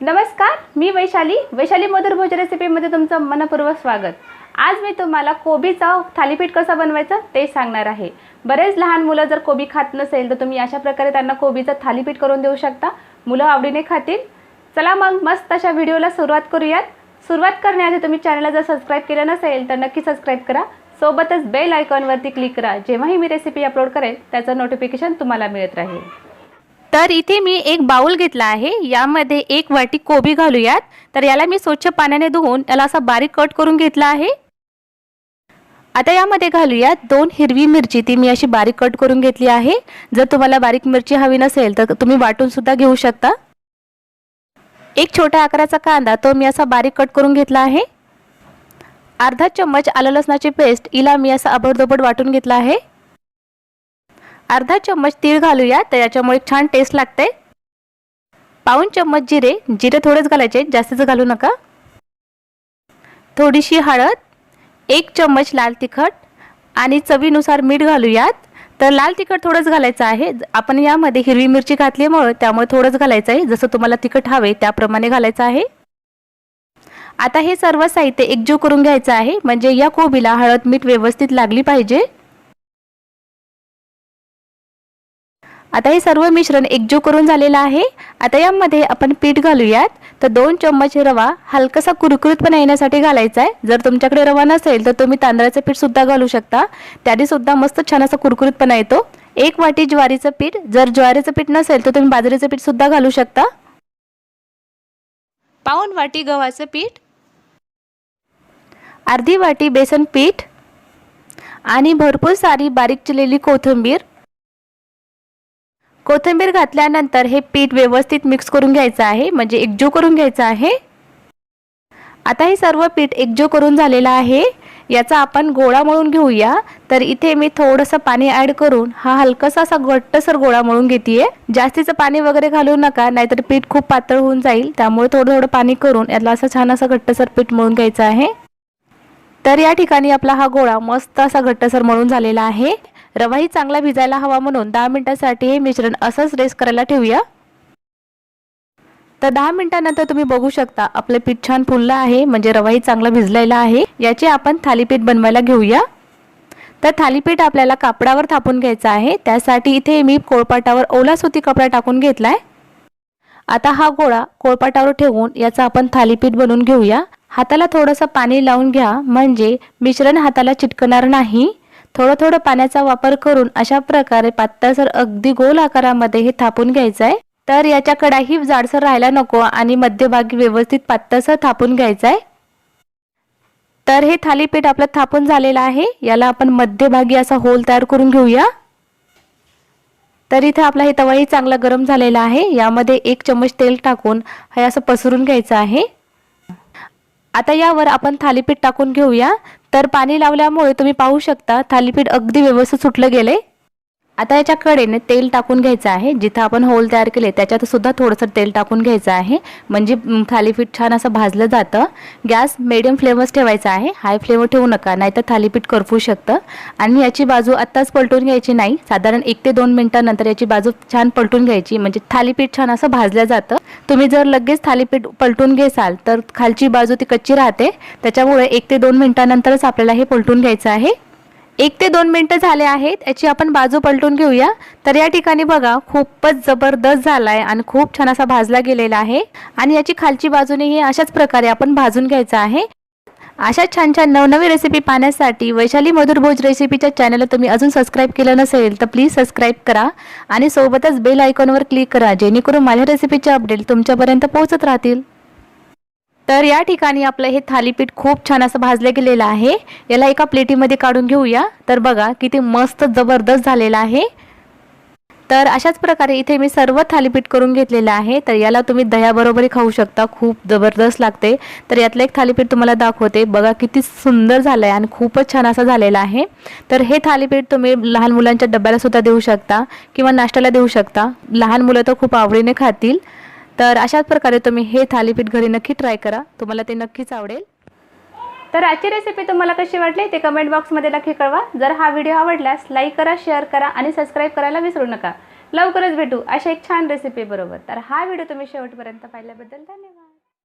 नमस्कार मी वैशाली. वैशाली मधुर भोज रेसिपीमध्ये तुमचं मनपूर्वक स्वागत. आज मी तुम्हाला कोबीचा थालीपीठ कसा बनवायचं ते सांगणार आहे. बरेच लहान मुलं जर कोबी खात नसेल तर तुम्ही अशा प्रकारे त्यांना कोबीचं थालीपीठ करून देऊ शकता. मुलं आवडीने खातील. चला मग मस्त अशा व्हिडिओला सुरुवात करूयात. सुरुवात करण्याआधी तुम्ही चॅनलला जर सबस्क्राईब केलं नसेल तर नक्की सबस्क्राईब करा. सोबतच बेल आयकॉनवरती क्लिक करा. जेव्हाही मी रेसिपी अपलोड करेल त्याचं नोटिफिकेशन तुम्हाला मिळत राहील. तर इथे मी एक बाउल घेतला आहे. यामध्ये एक वाटी कोबी घालूयात. तर याला मी स्वच्छ पाण्याने धुवून याला असा बारीक कट करून घेतला आहे. आता यामध्ये घालूयात दोन हिरवी मिरची. ती मी अशी बारीक कट करून घेतली आहे. जर तुम्हाला बारीक मिरची हवी नसेल तर तुम्ही वाटून सुद्धा घेऊ शकता. एक छोट्या आकाराचा कांदा तो मी असा बारीक कट करून घेतला आहे. अर्धा चम्मच आलं लसणाची पेस्ट हिला मी असा अबडधोबड वाटून घेतला आहे. अर्धा चम्मच तीळ घालूया तर याच्यामुळे छान टेस्ट लागते. पाऊन चम्मच जिरे जिरे थोडेच घालायचे जास्तीच घालू नका. थोडीशी हळद एक चम्मच लाल तिखट आणि चवीनुसार मीठ घालूयात. तर लाल तिखट थोडंच घालायचं आहे. आपण यामध्ये हिरवी मिरची घातल्यामुळं त्यामुळे थोडंच घालायचं आहे. जसं तुम्हाला तिखट हवे त्याप्रमाणे घालायचं आहे. आता हे सर्व साहित्य एकजीव करून घ्यायचं आहे. म्हणजे या कोबीला हळद मीठ व्यवस्थित लागली पाहिजे. आता हे सर्व मिश्रण एकजीव करून झालेलं आहे. आता यामध्ये आपण पीठ घालूयात. तर दोन चम्मच रवा हलकासा कुरकुरीतपणा येण्यासाठी घालायचा आहे. जर तुमच्याकडे रवा नसेल तर तुम्ही तांदळाचं पीठ सुद्धा घालू शकता. त्याने सुद्धा मस्त छान असा कुरकुरीतपणा येतो. एक वाटी ज्वारीचं पीठ. जर ज्वारीचं पीठ नसेल तर तुम्ही बाजरीचं पीठ सुद्धा घालू शकता. पाऊन वाटी गव्हाचं पीठ. अर्धी वाटी बेसन पीठ. आणि भरपूर सारी बारीक चिरलेली कोथिंबीर. कोथिंबीर घातल्यानंतर हे पीठ व्यवस्थित मिक्स करून घ्यायचं आहे. म्हणजे एकजीव करून घ्यायचं आहे. आता हे सर्व पीठ एकजीव करून झालेलं आहे. याचा आपण गोळा मळून घेऊया. तर इथे मी थोडंसं पाणी ॲड करून हा हलकासा असा घट्टसर गोळा मळून घेते जास्तीचं पाणी वगैरे घालू नका नाहीतर पीठ खूप पातळ होऊन जाईल. त्यामुळे थोडं थोडं पाणी करून याला असं छान असं घट्टसर पीठ मळून घ्यायचं आहे. तर या ठिकाणी आपला हा गोळा मस्त असा घट्टसर मळून झालेला आहे. रवाही चांगला भिजायला हवा म्हणून दहा मिनिटांसाठी हे मिश्रण असंच रेस्ट करायला ठेवूया. तर दहा मिनिटानंतर तुम्ही बघू शकता आपलं पीठ छान फुललं आहे म्हणजे रवाही चांगला भिजलेला आहे. याचे आपण थालीपीठ बनवायला घेऊया. तर थालीपीठ आपल्याला कापडावर थापून घ्यायचं आहे त्यासाठी इथे मी कोळपाटावर ओला सुती कपडा टाकून घेतलाय. आता हा गोळा कोळपाटावर ठेवून याचा आपण थालीपीठ बनवून घेऊया. हाताला थोडंसं पाणी लावून घ्या म्हणजे मिश्रण हाताला चिटकणार नाही. थोडं थोडं पाण्याचा वापर करून अशा प्रकारे पातळसर अगदी गोल आकारामध्ये हे थापून घ्यायचं आहे तर याच्या कडाही जाडसर राहायला नको आणि मध्यभागी व्यवस्थित पातळसर थापून घ्यायचं आहे तर हे थालीपीठ आपलं थापून झालेलं आहे. याला आपण मध्यभागी असा होल तयार करून घेऊया. तर इथे आपला हे तवाही चांगला गरम झालेला आहे. यामध्ये एक चम्मच तेल टाकून हे असं पसरून घ्यायचं आहे. आता यावर आपण थालीपीठ टाकून घेऊया. तर पाणी लावल्यामुळे तुम्ही पाहू शकता थालीपीठ अगदी व्यवस्थित सुटलं गेले आता याच्या कडेने तेल टाकून घ्यायचं आहे. जिथं आपण होल तयार केले त्याच्यात सुद्धा थोडंसं तेल टाकून घ्यायचं आहे. म्हणजे थालीपीठ छान असं भाजलं जातं. गॅस मिडियम फ्लेमच ठेवायचा आहे. हाय फ्लेमवर ठेवू नका नाहीतर थालीपीठ करपू शकतं. आणि याची बाजू आत्ताच पलटून घ्यायची नाही. साधारण एक ते दोन मिनिटानंतर याची बाजू छान पलटून घ्यायची. म्हणजे थालीपीठ छान असं भाजलं जातं. तुम्ही जर लगेच थालीपीठ पलटून घेसाल तर खालची बाजू ती कच्ची राहते. त्याच्यामुळे एक ते दोन मिनिटानंतरच आपल्याला हे पलटून घ्यायचं आहे. एक ते दोन मिनटं झाले आहेत. याची आपण बाजू पलटून घेऊया. तर या ठिकाणी बघा खूपच जबरदस्त झाला आहे आणि खूप छान असा भाजला गेलेला आहे. आणि याची खालची बाजूने ही अशाच प्रकारे आपण भाजून घ्यायचं आहे. अशा छान छान नवनवी रेसिपी पाहण्यासाठी वैशाली मधुर भोज रेसिपीच्या चॅनलला तुम्ही अजून सबस्क्राईब केलं नसेल तर प्लीज सबस्क्राईब करा. आणि सोबतच बेल आयकॉनवर क्लिक करा जेणेकरून माझ्या रेसिपीचे अपडेट तुमच्यापर्यंत पोहोचत राहतील. तर या ठिकाणी आपलं हे थालीपीठ खूप छान असं भाजलं गेलेलं आहे. याला एका प्लेटीमध्ये काढून घेऊया. तर बघा किती मस्त जबरदस्त झालेलं आहे. तर अशाच प्रकारे इथे मी सर्व थालीपीठ करून घेतलेलं आहे. तर याला तुम्ही दह्याबरोबरही खाऊ शकता. खूप जबरदस्त लागते. तर यातलं एक थालीपीठ तुम्हाला दाखवते. बघा किती सुंदर झालं आहे आणि खूपच छान असं झालेलं आहे. तर हे थालीपीठ तुम्ही लहान मुलांच्या डब्याला सुद्धा देऊ शकता किंवा नाश्त्याला देऊ शकता. लहान मुलं तर खूप आवडीने खातील. तर अशाच प्रकारे तुम्ही हे थालीपीठ घरी नक्की ट्राय करा. तुम्हाला ते नक्कीच आवडेल. तर आजची रेसिपी तुम्हाला कशी वाटली ते कमेंट बॉक्समध्ये नक्की कळवा. जर हा व्हिडिओ आवडल्यास लाईक करा शेअर करा आणि सबस्क्राईब करायला विसरू नका. लवकरच भेटू अशा एक छान रेसिपी बरोबर. तर हा व्हिडिओ तुम्ही शेवटपर्यंत पाहिल्याबद्दल धन्यवाद.